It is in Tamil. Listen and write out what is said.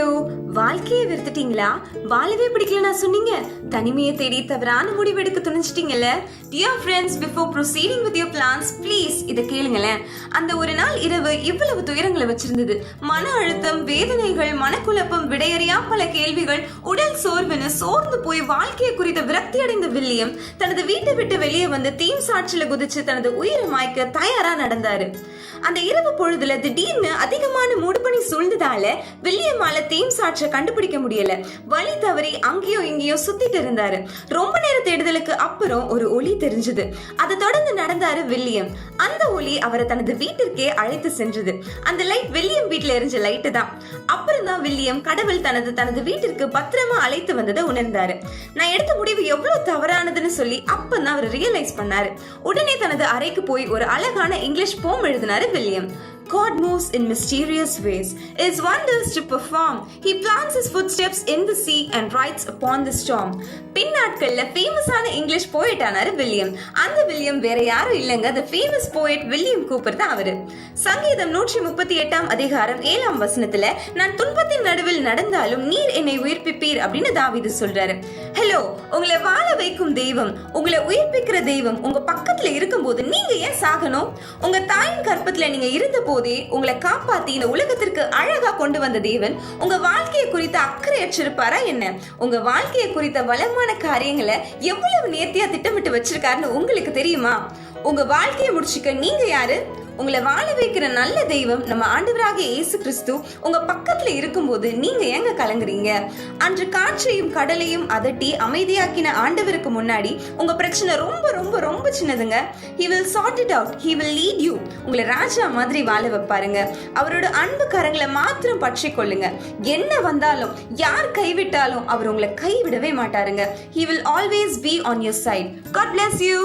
ஹலோ வாழ்க்கையை வெறுத்துட்டீங்களா? வாழவே பிடிக்கலனா சொன்னீங்க. தனிமையை தேடி தவறான முடிவெடுக்க துணிச்சிட்டீங்கல்ல dear friends before proceeding with your plans please இதை கேளுங்களேன். அந்த ஒரு நாள் இரவு இவ்வளவு துயரங்களை வச்சிருந்தது. மன அழுத்தம் வேதனைகள் மனக்குழப்பம் விடையறியா பல கேள்விகள் உடல் சோர்வுன்னு சோர்ந்து போய் வாழ்க்கையை குறித்த விரக்தி அடைந்த வில்லியம் தனது வீட்டை விட்டு வெளியே வந்து தீம் சாட்சியில குதிச்சு தனது உயிரை மாய்க்க தயாரா நடந்தாரு. அந்த இரவு பொழுதுல திடீர்னு அதிகமான மூடுபனி சூழ்ந்ததால வில்லியமால தீம் ஆற்ற கண்டுபிடிக்க முடியல. வழி தவறி அங்கேயோ இங்கேயோ சுத்திட்டு இருந்தாரு. ரொம்ப நேர தேடுதலுக்கு அப்புறம் ஒரு ஒளி தெரிஞ்சது. அதை தொடர்ந்து நடந்தாரு வில்லியம். அந்த ஒளி அவரை தனது வீட்டிற்கே அழைத்து சென்றது. அந்த லைட் வில்லியம் வீட்டுல எரிஞ்ச லைட்டு தான். அப்புறம் தான் வில்லியம் கடவுள் தனது தனது வீட்டிற்கு பத்திரமா அழைத்து வந்ததை உணர்ந்தாரு. நான் எடுத்த முடிவு எவ்வளவு தவறானதுன்னு சொல்லி அப்பதான் அவர் ரியலைஸ் பண்ணாரு. உடனே தனது அறைக்கு போய் ஒரு அழகான இங்கிலீஷ் போம் எழுதினாரு William. God moves in mysterious ways, His wonders to perform. He plants his footsteps in the sea and rides upon the storm. பின்னாட்கள்ல ஃபேமஸான இங்கிலீஷ் போயட் ஆனாரு வில்லியம் அந்த வில்லியம் வேற யாரும் இல்லைங்க. The famous poet William Cowper தான் அவரு. சங்கீதம் நூற்றி முப்பத்தி எட்டாம் அதிகாரம் ஏழாம் வசனத்துல நான் துன்பத்தின் நடுவில் நடந்தாலும் நீர் என்னை உயிர்ப்பிப்பீர் அப்படின்னு தாவிது சொல்றாரு. ஹலோ உங்களை வாழ வைக்கும் தெய்வம் உங்களை உயிர்ப்பிக்கிற தெய்வம் உங்க பக்கத்துல இருக்கும்போது நீங்க ஏன் சாகணும்? உங்க தாயின் கற்பத்துல நீங்க இருந்த போதே உங்களை காப்பாத்தி இந்த உலகத்திற்கு அழகா கொண்டு வந்த தேவன் உங்க வாழ்க்கையை குறித்த அக்கறை அற்றிருப்பாரா என்ன? உங்க வாழ்க்கையை குறித்த வளமான காரியங்களை எவ்வளவு நேர்த்தியா திட்டமிட்டு வச்சிருக்காருன்னு உங்களுக்கு தெரியுமா? உங்க வாழ்க்கையை முடிச்சுக்க நீங்க யாரு? உங்களை வாழ வைக்கிற நல்ல தெய்வம் நம்ம ஆண்டவராக இயேசு கிறிஸ்து. உங்க பக்கத்துல இருக்கும்போது நீங்க ஏங்க கலங்குறீங்க? அன்று காற்றையும் கடலையும் அதட்டி அமைதியாக்கின ஆண்டவருக்கு முன்னாடி உங்க பிரச்சனை ரொம்ப ரொம்ப ரொம்ப சின்னதுங்க. He will sort it out he will lead you உங்களை ராஜா மாதிரி வாழ வைப்பாருங்க. அவரோட அன்பு கரங்களை மாத்திரம் பற்றி கொள்ளுங்க. என்ன வந்தாலும் யார் கைவிட்டாலும் அவர் உங்களை கைவிடவே மாட்டாருங்க. He will always be on your side God bless you